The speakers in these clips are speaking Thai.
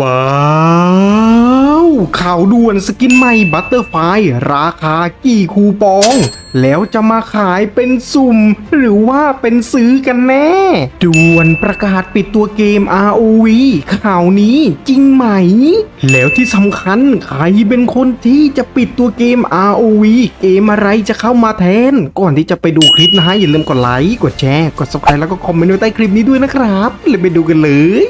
ว้าวข่าวด่วนสกินใหม่บัตเตอร์ไฟราคากี่คูปอง แล้วจะมาขายเป็นสุ่ม หรือว่าเป็นซื้อกันแน่ ด่วนประกาศปิดตัวเกม ROV ข่าวนี้จริงไหม แล้วที่สำคัญใครเป็นคนที่จะปิดตัวเกม ROV เกมอะไรจะเข้ามาแทน ก่อนที่จะไปดูคลิปนะฮะ อย่าลืมกดไลค์กดแชร์กด subscribe แล้วก็คอมเมนต์ไว้ใต้คลิปนี้ด้วยนะครับเลยไปดูกันเลย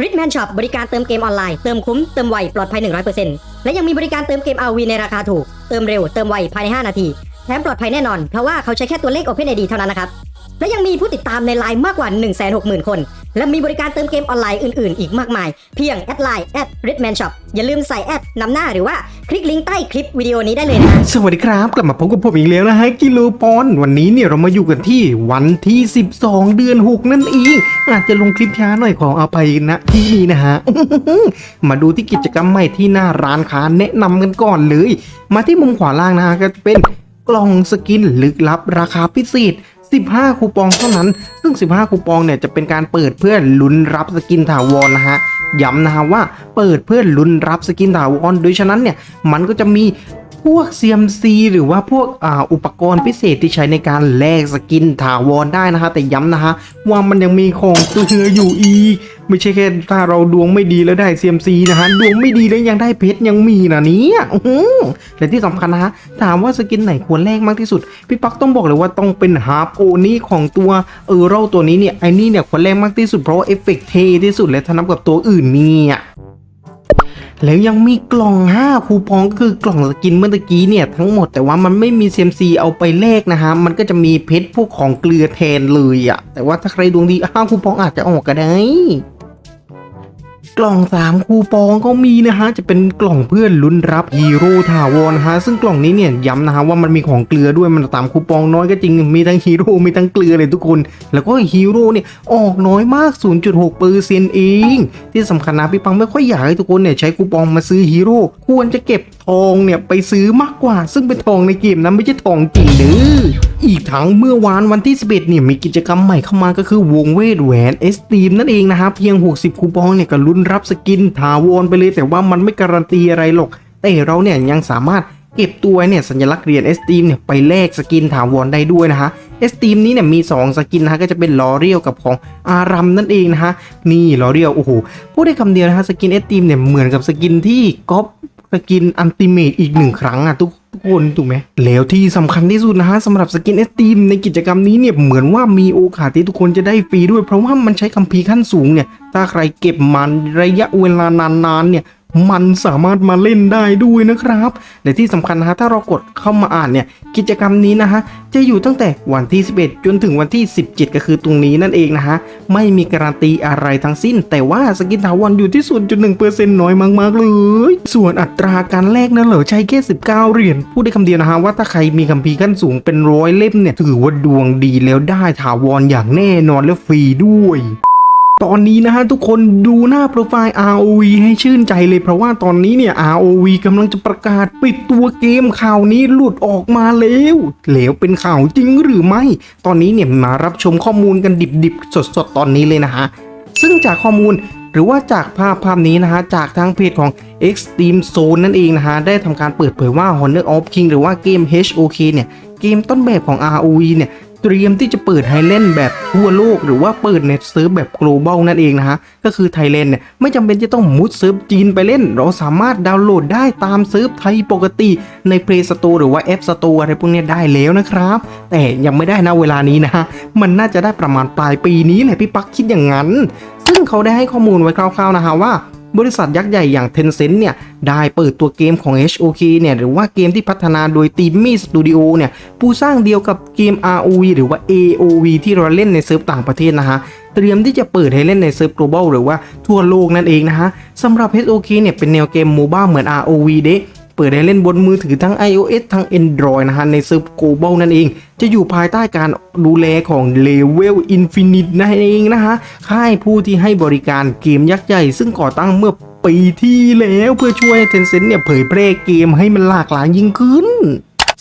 ริทแมนช็อปบริการเติมเกมออนไลน์ เติมคุ้ม เติมไว ปลอดภัย 100%และยังมีบริการเติมเกม RV ในราคาถูก เติมเร็ว เติมไว ภายใน 5 นาที แถมปลอดภัยแน่นอน เพราะว่าเขาใช้แค่ตัวเลข OpenID เท่านั้นนะครับ และยังมีผู้ติดตามในไลน์มากกว่า 160,000 คน และมีบริการเติมเกมออนไลน์อื่นๆ อีกมากมาย เพียงแอดไลน์แอดริทแมนช็อปอย่าลืมใส่แอดนำหน้าหรือว่าคลิกลิงก์ใต้คลิปวิดีโอนี้ได้เลยนะ สวัสดีครับ กลับมาพบกับผมอีกแล้วนะฮะกิโลปอน วันนี้เนี่ยเรามาอยู่กันที่วันที่ 12 เดือน 6 นั่นเองอาจจะลงคลิปช้าหน่อยของเอาไปนะที่นี่นะฮะ มาดูที่กิจกรรมใหม่ที่หน้าร้านค้าแนะนำกันก่อนเลย มาที่มุมขวาล่างนะฮะก็จะเป็น กล่องสกินลึกลับราคาพิเศษ 15 คูปองเท่านั้น ซึ่ง 15 คูปองเนี่ยจะเป็นการเปิดเพื่อลุ้นรับสกินถาวรนะฮะ ย้ำนะฮะว่าเปิดเพื่อลุ้นรับสกินถาวร โดยฉะนั้นเนี่ยมันก็จะมีพวก CMC หรือว่าพวกออุปกรณ์พิเศษที่ใช้ในการแลกสกินถาวรได้นะฮะ แต่ย้ำนะฮะว่ามันยังมีของตัวเหลืออยู่อีกไม่ใช่แค่ถ้าเราดวงไม่ดีแล้วได้ CMC นะฮะ ดวงไม่ดีแล้วยังได้เพชรยังมีนะเนี่ยและที่สำคัญนะฮะ ถามว่าสกินไหนควรแลกมากที่สุด พี่ปักต้องบอกเลยว่าต้องเป็นฮาร์ปโอนี้ของตัวเออโรตัวนี้เนี่ยไอ้นี่เนี่ยควรแลกมากที่สุดเพราะว่าเอฟเฟกต์เทที่สุดและถ้านับกับตัวอื่นเนี่ยแล้วยังมีกล่อง 5 คูปองก็คือกล่องสกินเมื่อตะกี้เนี่ยทั้งหมดแต่ว่ามันไม่มี CMC เอาไปแลกนะฮะ มันก็จะมีเพชรพวกของเกลือแทนเลยอะแต่ว่าถ้าใครดวงดี 5 คูปองอาจจะออกก็ได้ กล่อง 3 คูปองก็มีนะฮะ จะเป็นกล่องเพื่อนลุ้นรับฮีโร่ถาวรนะฮะ ซึ่งกล่องนี้เนี่ยย้ำนะฮะว่ามันมีของเกลือด้วยมันตามคูปองน้อยก็จริง มีทั้งฮีโร่ มีทั้งเกลือเลยทุกคน แล้วก็ฮีโร่เนี่ยออกน้อยมาก 0.6เปอร์เซ็นต์เอง ที่สำคัญนะพี่ปังไม่ค่อยอยากให้ทุกคนเนี่ยใช้คูปองมาซื้อฮีโร่ ควรจะเก็บทองเนี่ยไปซื้อมากกว่า ซึ่งเป็นทองในเกมนะไม่ใช่ทองจริงเด้ออีกทั้งเมื่อวานวันที่ 11เนี่ยมีกิจกรรมใหม่เข้ามาก็คือวงเวทแหวนเอสตีมนั่นเองนะครับเพียง 60 คูปองเนี่ยก็ลุ้นรับสกินถาวรไปเลย แต่ว่ามันไม่การันตีอะไรหรอก แต่เราเนี่ยยังสามารถเก็บตัวเนี่ยสัญลักษณ์เหรียญเอสตีมเนี่ยไปแลกสกินถาวรได้ด้วยนะฮะเอสตีมนี้เนี่ยมี 2 สกินนะฮะก็จะเป็นลอเรียลกับของอารัมนั่นเองนะฮะนี่ลอเรียลโอ้โหพูดได้คำเดียวนะฮะสกินเอสตีมเนี่ยเหมือนกับสกินที่ก๊อป สกินอันติเมตอีกหนึ่งครั้งอะทุกทุกคนถูกไหมแล้วที่สำคัญที่สุดนะฮะสำหรับสกินเอสตีมในกิจกรรมนี้เนี่ยเหมือนว่ามีโอกาสที่ทุกคนจะได้ฟรีด้วย เพราะว่ามันใช้คัมภีร์ขั้นสูงเนี่ย ถ้าใครเก็บมันระยะเวลานานๆเนี่ย มันสามารถมาเล่นได้ด้วยนะครับและที่สำคัญนะฮะถ้าเรากดเข้ามาอ่านเนี่ยกิจกรรมนี้นะฮะจะอยู่ตั้งแต่วันที่ 11 จนถึงวันที่ 17 ก็คือตรงนี้นั่นเองนะฮะไม่มีการันตีอะไรทั้งสิ้น แต่ว่าสกินถาวรอยู่ที่0.1%น้อยมากๆเลย ส่วนอัตราการแลกนั้นเหรอใช้แค่ 19 เหรียญพูดได้คำเดียวนะฮะว่าถ้าใครมีคัมภีร์ขั้นสูงเป็นร้อยเล่มเนี่ยถือว่าดวงดีแล้วได้ถาวรอย่างแน่นอนและฟรีด้วย ตอนนี้นะฮะทุกคนดูหน้าโปรไฟล์ ROV ให้ชื่นใจเลยเพราะว่าตอนนี้เนี่ย ROV กำลังจะประกาศปิดตัวเกมข่าวนี้หลุดออกมาแล้วแล้วเป็นข่าวจริงหรือไม่ ตอนนี้เนี่ยมารับชมข้อมูลกันดิบๆ สดๆ ตอนนี้เลยนะฮะ ซึ่งจากข้อมูลหรือว่าจากภาพภาพนี้นะฮะ จากทางเพจของ Extreme Zone นั่นเองนะฮะ ได้ทำการเปิดเผยว่า Honor of King หรือว่าเกม HOK เนี่ย เกมต้นแบบของ ROV เนี่ย เตรียมที่จะเปิดให้เล่นแบบทั่วโลก หรือว่าเปิดเน็ตเซิร์ฟแบบ global นั่นเองนะฮะ ก็คือไทยแลนด์เนี่ยไม่จำเป็นจะต้องมุดเซิร์ฟจีนไปเล่น เราสามารถดาวน์โหลดได้ตามเซิร์ฟไทยปกติใน Play Store หรือว่า App Store อะไรพวกนี้ได้แล้วนะครับ แต่ยังไม่ได้นะเวลานี้นะฮะ มันน่าจะได้ประมาณปลายปีนี้แหละพี่ปักคิดอย่างนั้น ซึ่งเขาได้ให้ข้อมูลไว้คร่าวๆนะฮะว่า บริษัทยักษ์ใหญ่อย่าง Tencent เนี่ยได้เปิดตัวเกมของ HOK เนี่ยหรือว่าเกมที่พัฒนาโดย t i m m y Studio เนี่ยผู้สร้างเดียวกับเกม ROV หรือว่า AOV ที่เราเล่นในเซิร์ฟต่างประเทศนะฮะเตรียมที่จะเปิดให้เล่นในเซิร์ฟ global หรือว่าทั่วโลกนั่นเองนะฮะสำหรับ HOK เนี่ยเป็นแนวเกมโมบ้าเหมือน ROV เด้เปิดให้เล่นบนมือถือทั้ง iOS ทั้ง Android นะฮะ ในเซิร์ฟ global นั่นเอง จะอยู่ภายใต้การดูแลของ Level Infinite นั่นเองนะฮะ ค่ายผู้ที่ให้บริการเกมยักษ์ใหญ่ ซึ่งก่อตั้งเมื่อปีที่แล้วเพื่อช่วยให้ Tencent เนี่ยเผยแพร่เกมให้มันหลากหลายยิ่งขึ้น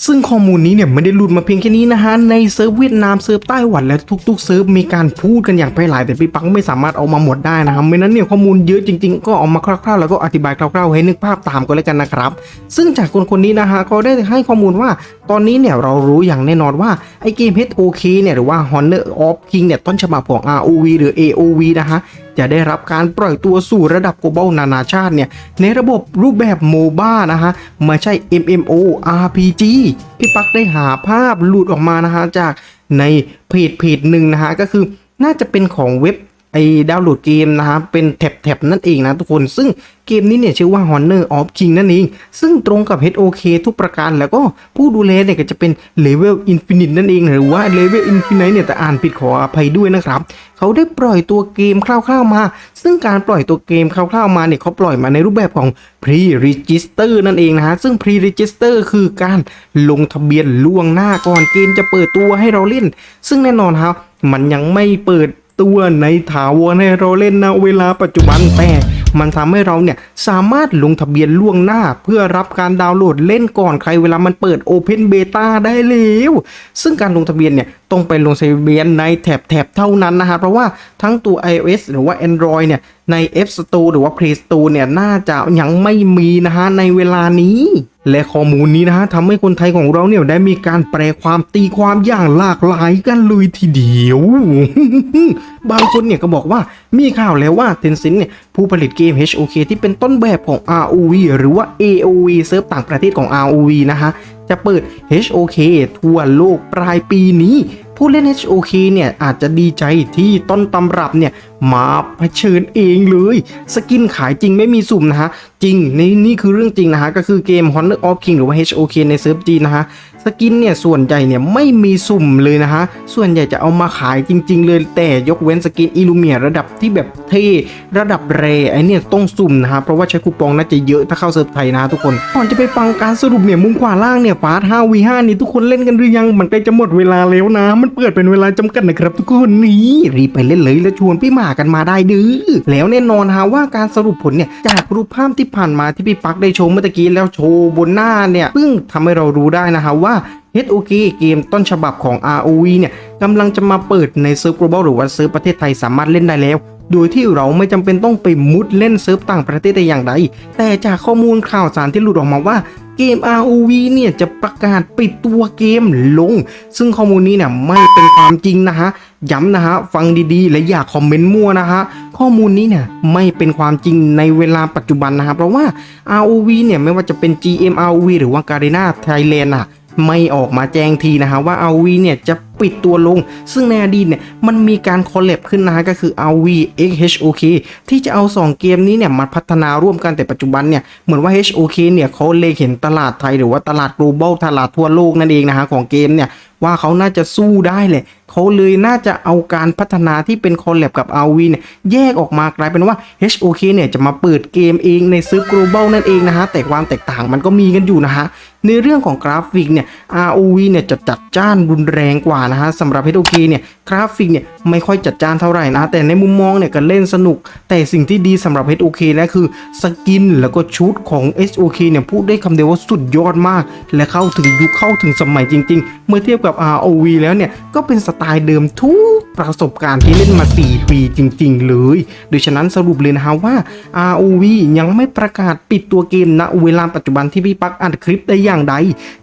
ซึ่งข้อมูลนี้เนี่ยไม่ได้หลุดมาเพียงแค่นี้นะฮะ ในเซิร์ฟเวียดนามเซิร์ฟไต้หวันและทุกๆเซิร์ฟมีการพูดกันอย่างแพร่หลายแต่พี่ปังไม่สามารถเอามาหมดได้นะครับไม่นั้นเนี่ยข้อมูลเยอะจริง ๆ ก็เอามาคร่าวๆ แล้วก็อธิบายคร่าวๆ ให้นึกภาพตามก็แล้วกันนะครับ ซึ่งจากคนคนนี้นะฮะก็ได้ให้ข้อมูลว่า ตอนนี้เนี่ยเรารู้อย่างแน่นอนว่าไอเกม HOK เนี่ยหรือว่า Honor of King เนี่ยต้นฉบับของ ROV หรือ AOV นะฮะจะได้รับการปล่อยตัวสู่ระดับ global นานาชาติเนี่ย ในระบบรูปแบบโมบ้านะฮะไม่ใช่ MMO RPG พี่ปักได้หาภาพหลุดออกมานะฮะจากในเพจเพจหนึ่งนะฮะก็คือน่าจะเป็นของเว็บ ไอ้ดาวน์โหลดเกมนะฮะเป็นแท็บๆนั่นเองนะทุกคนซึ่งเกมนี้เนี่ยชื่อว่า Honor of King นั่นเอง ซึ่งตรงกับ HOK ทุกประการแล้วก็ผู้ดูแลเนี่ยก็จะเป็น Level Infinite นั่นเองหรือว่า Level Infinite เนี่ยแต่อ่านผิดขออภัยด้วยนะครับเขาได้ปล่อยตัวเกมคร่าวๆมา ซึ่งการปล่อยตัวเกมคร่าวๆมาเนี่ยเขาปล่อยมาในรูปแบบของ Pre-Register นั่นเองนะฮะซึ่ง Pre-Register คือการลงทะเบียนล่วงหน้าก่อนเกมจะเปิดตัวให้เราเล่น ซึ่งแน่นอนครับมันยังไม่เปิด ตัวในถาวรให้เราเล่นนะเวลาปัจจุบันแต่มันทำให้เราเนี่ยสามารถลงทะเบียนล่วงหน้า เพื่อรับการดาวน์โหลดเล่นก่อนใครเวลามันเปิด Open Beta ได้แล้ว ซึ่งการลงทะเบียนเนี่ยต้องไปลงทะเบียนในแถบแถบเท่านั้นนะฮะเพราะว่าทั้งตัว iOS หรือว่า Android เนี่ยใน App Store หรือว่า Play Store เนี่ยน่าจะยังไม่มีนะฮะในเวลานี้ และข้อมูลนี้นะฮะทำให้คนไทยของเราเนี่ยได้มีการแปลความตีความอย่างหลากหลายกันเลยทีเดียว บางคนเนี่ยก็บอกว่ามีข่าวแล้วว่า Tencent เนี่ยผู้ผลิตเกม HOK ที่เป็นต้นแบบของ ROV หรือว่า AOV เซิร์ฟต่างประเทศของ ROV นะฮะจะเปิด HOK ทั่วโลกปลายปีนี้ ผู้เล่น HOK เนี่ยอาจจะดีใจที่ต้นตำรับเนี่ยมาเผชิญเองเลย สกินขายจริงไม่มีสุ่มนะฮะ จริงนี่นี่คือเรื่องจริงนะฮะ ก็คือเกม Honor of King หรือว่า HOK ในเซิร์ฟจีนนะฮะ สกินเนี่ยส่วนใหญ่เนี่ยไม่มีสุ่มเลยนะฮะ ส่วนใหญ่จะเอามาขายจริง ๆ เลยแต่ยกเว้นสกินอิลูเมียระดับที่แบบเท่ระดับแรไอเนี่ยต้องสุ่มนะฮะเพราะว่าใช้คูปองน่าจะเยอะถ้าเข้าเซิร์ฟไทยนะทุกคนก่อนจะไปฟังการสรุปเนี่ยมุมขวาล่างเนี่ยฟาส 5v5 นี่ทุกคนเล่นกันหรือยังมันใกล้จะหมดเวลาแล้วนะ มันเปิดเป็นเวลาจำกัดนะครับทุกคนนี่รีบไปเล่นเลยแล้วชวนพี่หมากันมาได้ดื้อแล้วแน่นอนฮะว่าการสรุปผลเนี่ยจากรูปภาพที่ผ่านมาที่พี่ปักได้โชว์เมื่อกี้แล้วโชว์บนหน้าเนี่ยซึ่งทำให้เรารู้ได้นะฮะว่า HOK เกมต้นฉบับของ ROV เนี่ยกำลังจะมาเปิดในเซิร์ฟ global หรือว่าเซิร์ฟประเทศไทยสามารถเล่นได้แล้ว โดยที่เราไม่จำเป็นต้องไปมุดเล่นเซิร์ฟต่างประเทศแต่อย่างใด แต่จากข้อมูลข่าวสารที่หลุดออกมาว่าเกม ROV เนี่ยจะประกาศปิดตัวเกมลง ซึ่งข้อมูลนี้เนี่ยไม่เป็นความจริงนะฮะ ย้ำนะฮะ ฟังดีๆ และอย่าคอมเมนต์มั่วนะฮะ ข้อมูลนี้เนี่ยไม่เป็นความจริงในเวลาปัจจุบันนะฮะ เพราะว่า ROV เนี่ยไม่ว่าจะเป็น GM ROV หรือว่า Garena Thailand อะ ไม่ออกมาแจ้งทีนะฮะว่า ROV เนี่ยจะปิดตัวลง ซึ่งในอดีตเนี่ยมันมีการคอลแลบขึ้นนะฮะก็คือ ROV XHOK ที่จะเอา 2 เกมนี้เนี่ยมาพัฒนาร่วมกันแต่ปัจจุบันเนี่ยเหมือนว่า HOK เนี่ยเขาเลยเห็นตลาดไทยหรือว่าตลาด global ตลาดทั่วโลกนั่นเองนะฮะของเกมเนี่ยว่าเขาน่าจะสู้ได้แหละเขาเลยน่าจะเอาการพัฒนาที่เป็นคอลแลบกับ RV เนี่ยแยกออกมากลายเป็นว่า HOK เนี่ยจะมาเปิดเกมเองในซื้อ global นั่นเองนะฮะแต่ความแตกต่างมันก็มีกันอยู่นะฮะ ในเรื่องของกราฟิกเนี่ย ROV เนี่ยจะจัดจ้านรุนแรงกว่านะฮะสำหรับ HOK เนี่ยกราฟิกเนี่ยไม่ค่อยจัดจ้านเท่าไหร่นะแต่ในมุมมองเนี่ยก็เล่นสนุก แต่สิ่งที่ดีสำหรับ HOK นะคือสกินแล้วก็ชุดของ HOK เนี่ยพูดได้คำเดียวว่าสุดยอดมาก และเข้าถึงยุคเข้าถึงสมัยจริง ๆ เมื่อเทียบกับ ROV แล้วเนี่ยก็เป็นสไตล์เดิมทุกประสบการณ์ที่เล่นมา 4 ปีจริง ๆ เลย โดยฉะนั้นสรุปเลยนะฮะว่า ROV ยังไม่ประกาศปิดตัวเกมณเวลาปัจจุบันที่พี่ปักอัดคลิปได้อย่างใด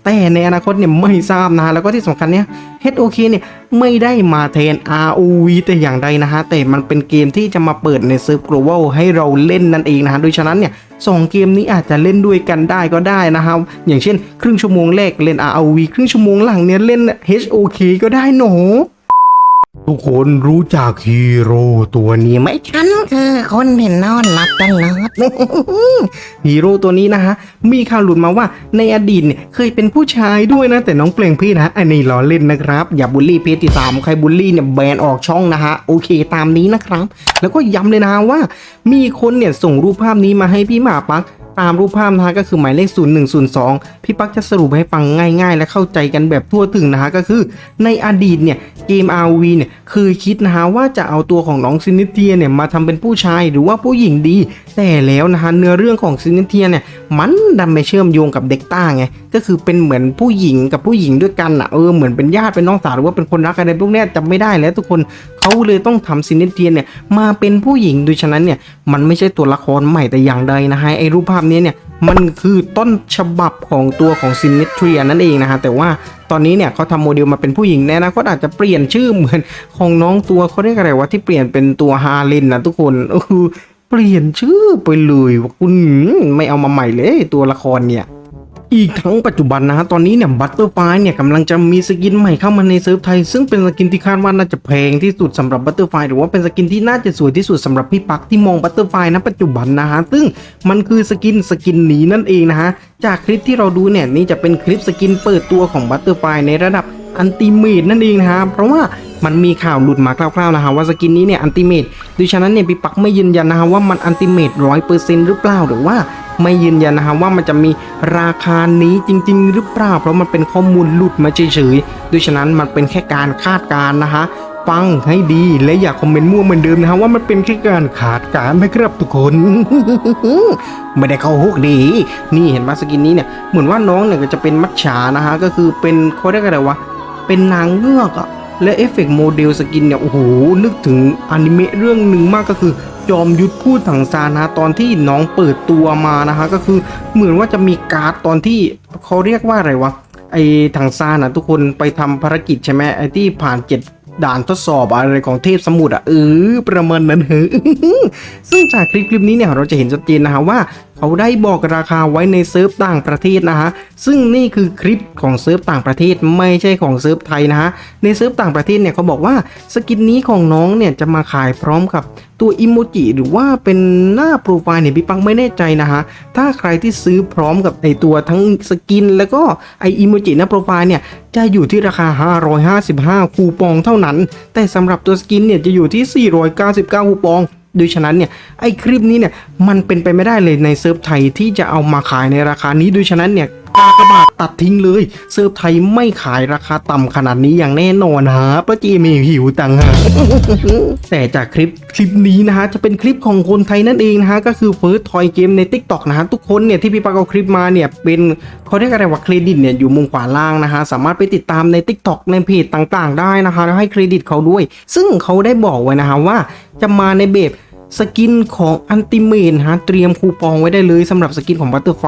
แต่ในอนาคตเนี่ยไม่ทราบนะฮะแล้วก็ที่สำคัญเนี่ย HOK เนี่ยไม่ได้มาแทน ROV แต่อย่างใดนะฮะ แต่มันเป็นเกมที่จะมาเปิดในเซิร์ฟ global ให้เราเล่นนั่นเองนะฮะโดยฉะนั้นเนี่ยสองเกมนี้อาจจะเล่นด้วยกันได้ก็ได้นะครับ อย่างเช่น ครึ่งชั่วโมงแรกเล่น ROV ครึ่งชั่วโมงหลังเนี่ยเล่น HOK ก็ได้หนู ทุกคนรู้จักฮีโร่ตัวนี้ไหมฉันคือคนที่นนอนหลับตลอด ฮีโร่ตัวนี้นะฮะ มีข่าวหลุดมาว่าในอดีตเนี่ยเคยเป็นผู้ชายด้วยนะ แต่น้องเปลงเพศนะอันนี้ล้อเล่นนะครับ อย่าบูลลี่เพศที่สามใครบูลลี่เนี่ยแบนออกช่องนะฮะ โอเคตามนี้นะครับ แล้วก็ย้ำเลยนะว่า มีคนเนี่ยส่งรูปภาพนี้มาให้พี่หมาปัก ตามรูปภาพนะฮะก็คือหมายเลข 0102 พี่ปักจะสรุปให้ฟังง่าย ๆ และเข้าใจกันแบบทั่วถึงนะฮะก็คือในอดีตเนี่ยเกม RV เนี่ยคือคิดนะฮะว่าจะเอาตัวของน้องซินิเทียเนี่ยมาทำเป็นผู้ชายหรือว่าผู้หญิงดี แต่แล้วนะฮะเนื้อเรื่องของซินเทียเนี่ยมันดันไปเชื่อมโยงกับเด็กต้าไงก็คือเป็นเหมือนผู้หญิงกับผู้หญิงด้วยกันอะเออเหมือนเป็นญาติเป็นน้องสาวหรือว่าเป็นคนรักอะไรพวกนี้จำไม่ได้แล้วทุกคนเขาเลยต้องทำซินเทียเนี่ยมาเป็นผู้หญิงโดยฉะนั้นเนี่ยมันไม่ใช่ตัวละครใหม่แต่อย่างใดนะฮะไอรูปภาพนี้เนี่ยมันคือต้นฉบับของตัวของซินเทียนั่นเองนะฮะแต่ว่าตอนนี้เนี่ยเขาทำโมเดลมาเป็นผู้หญิงแน่นะเขาอาจจะเปลี่ยนชื่อเหมือนของน้องตัวเขาเรียกอะไรวะที่เปลี่ยนเป็นตัวฮาเลนนะทุกคนเออ เปลี่ยนชื่อไปเลยว่าคุณไม่เอามาใหม่เลยตัวละครเนี่ย อีกทั้งปัจจุบันนะฮะตอนนี้เนี่ยบัตเตอร์ไฟเนี่ยกำลังจะมีสกินใหม่เข้ามาในเซิร์ฟไทย ซึ่งเป็นสกินที่คาดว่าน่าจะแพงที่สุดสำหรับบัตเตอร์ไฟหรือว่าเป็นสกินที่น่าจะสวยที่สุดสำหรับพี่ปักที่มองบัตเตอร์ไฟนะปัจจุบันนะฮะซึ่งมันคือสกินสกินนี้นั่นเองนะฮะจากคลิปที่เราดูเนี่ยนี่จะเป็นคลิปสกินเปิดตัวของบัตเตอร์ไฟในระดับอันติเมตนั่นเองนะฮะเพราะว่า มันมีข่าวหลุดมาคร่าวๆนะฮะว่าสกินนี้เนี่ยอันติเมตดยฉะนั้นเนี่ยพี่ปักไม่ยืนยันนะฮะว่ามันอันติเมตร้อยเปอร์เซ็นต์หรือเปล่าหรือว่าไม่ยืนยันนะฮะว่ามันจะมีราคานี้จริง ๆ หรือเปล่า เพราะมันเป็นข้อมูลหลุดมาเฉยๆดยฉะนั้นมันเป็นแค่การคาดการณ์นะฮะฟังให้ดีและอย่าคอมเมนต์มั่วเหมือนเดิมนะฮะว่ามันเป็นแค่การคาดการนะครับทุกคน ไม่ได้เข้าฮุกดี นี่เห็นว่าสกินนี้เนี่ยเหมือนว่าน้องเนี่ยก็จะเป็นมัจฉานะฮะก็คือเป็นเขาเรียกอะไรวะเป็นนางเงือกอะ และเอฟเฟกต์โมเดลสกินเนี่ยโอ้โหนึกถึงอนิเมะเรื่องหนึ่งมากก็คือจอมยุทธพูดถังซานะตอนที่น้องเปิดตัวมานะฮะก็คือเหมือนว่าจะมีการ์ดตอนที่เขาเรียกว่าอะไรวะไอ้ถังซานะทุกคนไปทำภารกิจใช่ไหมไอ้ที่ผ่านเจ็ดด่านทดสอบอะไรของเทพสมุทรอะเออประเมาณนั้นเหอซึ่งจากคลิปคลิปนี้เนี่ยเราจะเห็นชัดเจนนะฮะว่า เขาได้บอกราคาไว้ในเซิร์ฟต่างประเทศนะฮะ ซึ่งนี่คือคลิปของเซิร์ฟต่างประเทศไม่ใช่ของเซิร์ฟไทยนะฮะ ในเซิร์ฟต่างประเทศเนี่ยเขาบอกว่าสกินนี้ของน้องเนี่ยจะมาขายพร้อมกับตัวอิโมจิหรือว่าเป็นหน้าโปรไฟล์เนี่ยพี่ปังไม่แน่ใจนะฮะ ถ้าใครที่ซื้อพร้อมกับไอตัวทั้งสกิน แล้วก็ไออิโมจิหน้าโปรไฟล์เนี่ยจะอยู่ที่ราคา 555 คูปองเท่านั้น แต่สำหรับตัวสกินเนี่ยจะอยู่ที่ 499 คูปอง ด้วยฉะนั้นเนี่ยไอ้คลิปนี้เนี่ยมันเป็นไปไม่ได้เลยในเซิร์ฟไทยที่จะเอามาขายในราคานี้ด้วยฉะนั้นเนี่ย กากบาทตัดทิ้งเลย เซิร์ฟไทยไม่ขายราคาต่ำขนาดนี้อย่างแน่นอนฮะพราะจีมีหิวตังค์ฮะแต่จากคลิปคลิปนี้นะฮะจะเป็นคลิปของคนไทยนั่นเองนะฮะก็คือเฟิร์สทอยเกมใน Tik t o อกนะฮะทุกคนเนี่ยที่พี่ปักเอาคลิปมาเนี่ยเป็นเขาเรียกอะไรว่าเครดิตเนี่ยอยู่มุมขวาล่างนะฮะสามารถไปติดตามใน Tik t o อกในเพจต่างๆ ได้นะคะแล้วให้เครดิตเขาด้วย ซึ่งเขาได้บอกไว้นะฮะว่าจะมาในแบบ สกินของอันติเมนฮะเตรียมคูปองไว้ได้เลยสำหรับสกินของบัตเตอร์ไฟ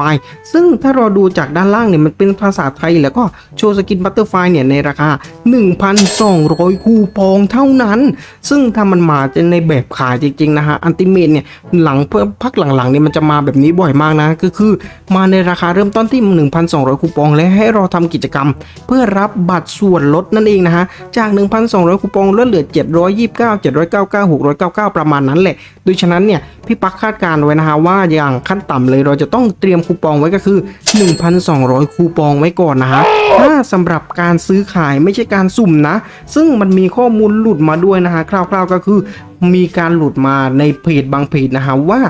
ซึ่งถ้าเราดูจากด้านล่างเนี่ยมันเป็นภาษาไทย แล้วก็โชว์สกินบัตเตอร์ไฟเนี่ยในราคา 1,200 คูปองเท่านั้น ซึ่งถ้ามันมาจะในแบบขายจริงๆนะฮะอันติเมนเนี่ยหลังเพิ่มพักหลังๆเนี่ยมันจะมาแบบนี้บ่อยมากนะก็คือมาในราคาเริ่มต้นที่ 1,200 คูปอง และให้เราทำกิจกรรม เพื่อรับบัตรส่วนลดนั่นเองนะฮะจาก 1,200 คูปองลดเหลือ 729 799 699 ประมาณนั้นแหละ โดยฉะนั้นเนี่ยพี่ปักคาดการณ์ไว้นะฮะว่าอย่างขั้นต่ำเลยเราจะต้องเตรียมคูปองไว้ก็คือ 1,200 คูปองไว้ก่อนนะฮะถ้าสำหรับการซื้อขายไม่ใช่การสุ่มนะ ซึ่งมันมีข้อมูลหลุดมาด้วยนะฮะคร่าวๆก็คือมีการหลุดมาในเพจบางเพจนะฮะว่า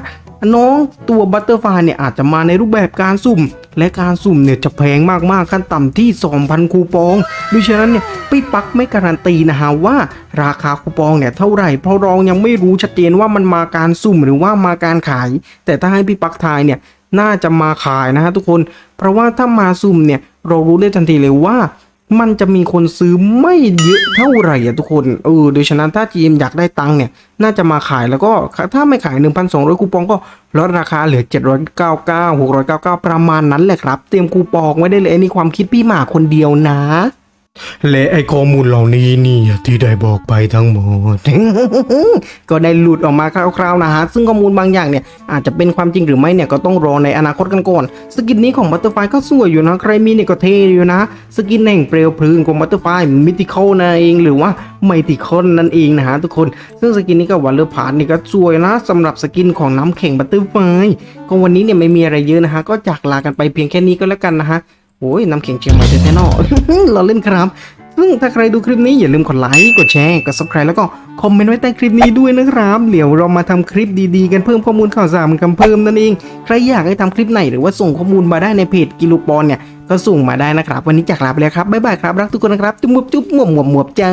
น้องตัวบัตเตอร์ฟลายเนี่ยอาจจะมาในรูปแบบการสุ่ม และการสุ่มเนี่ยจะแพงมากๆขั้นต่ำที่ 2,000 คูปองดังนั้นเนี่ยพี่ปักไม่การันตีนะฮะว่าราคาคูปองเนี่ยเท่าไหร่เพราะเรายังไม่รู้ชัดเจนว่ามันมาการสุ่มหรือว่ามาการขาย แต่ถ้าให้พี่ปักทายเนี่ยน่าจะมาขายนะฮะทุกคน เพราะว่าถ้ามาสุ่มเนี่ยเรารู้ได้ทันทีเลยว่า มันจะมีคนซื้อไม่เยอะเท่าไหร่อะทุกคนเออโดยฉะนั้นถ้าจีมอยากได้ตังค์เนี่ย น่าจะมาขายแล้วก็ถ้าไม่ขาย 1,200 คูปองก็ลดราคาเหลือ 799 699 ประมาณนั้นแหละครับ เตรียมคูปองไว้ได้เลยนี่ความคิดพี่หมาคนเดียวนะ และไอข้อมูลเหล่านี้เนี่ยที่ได้บอกไปทั้งหมด ก็ได้หลุดออกมาคร่าวๆนะฮะ ซึ่งข้อมูลบางอย่างเนี่ยอาจจะเป็นความจริงหรือไม่เนี่ยก็ต้องรอในอนาคตกันก่อน สกินนี้ของบัตเตอร์ไฟก็สวยอยู่นะ ใครมีเนี่ยก็เท่อยู่นะ สกินแห่งเปลวเพลิงของบัตเตอร์ไฟมิติคอลนั่นเองหรือว่าไมติคอนนั่นเองนะฮะทุกคน ซึ่งสกินนี้ก็วันเลอร์พาร์ทนี่ก็สวยนะสำหรับสกินของน้ำแข็งบัตเตอร์ไฟก็วันนี้เนี่ยไม่มีอะไรเยอะนะฮะก็จากลากันไปเพียงแค่นี้ก็แล้วกันนะฮะ โอ้ยน้ำแข็งเชียงใหม่แท้ๆเนอะเราเล่นครับ ซึ่งถ้าใครดูคลิปนี้อย่าลืมกดไลค์กดแชร์กด subscribe แล้วก็คอมเมนต์ไว้ใต้คลิปนี้ด้วยนะครับ เดี๋ยวเรามาทำคลิปดีๆ กันเพิ่มข้อมูลข่าวสารกันเพิ่มนั่นเอง ใครอยากให้ทำคลิปไหนหรือว่าส่งข้อมูลมาได้ในเพจกิโลปอนเนี่ยก็ส่งมาได้นะครับ วันนี้จากลาไปแล้วครับบ๊ายบายครับรักทุกคนนะครับจุ๊บมุบจุ๊บหมวบหมวบหมวบจ้า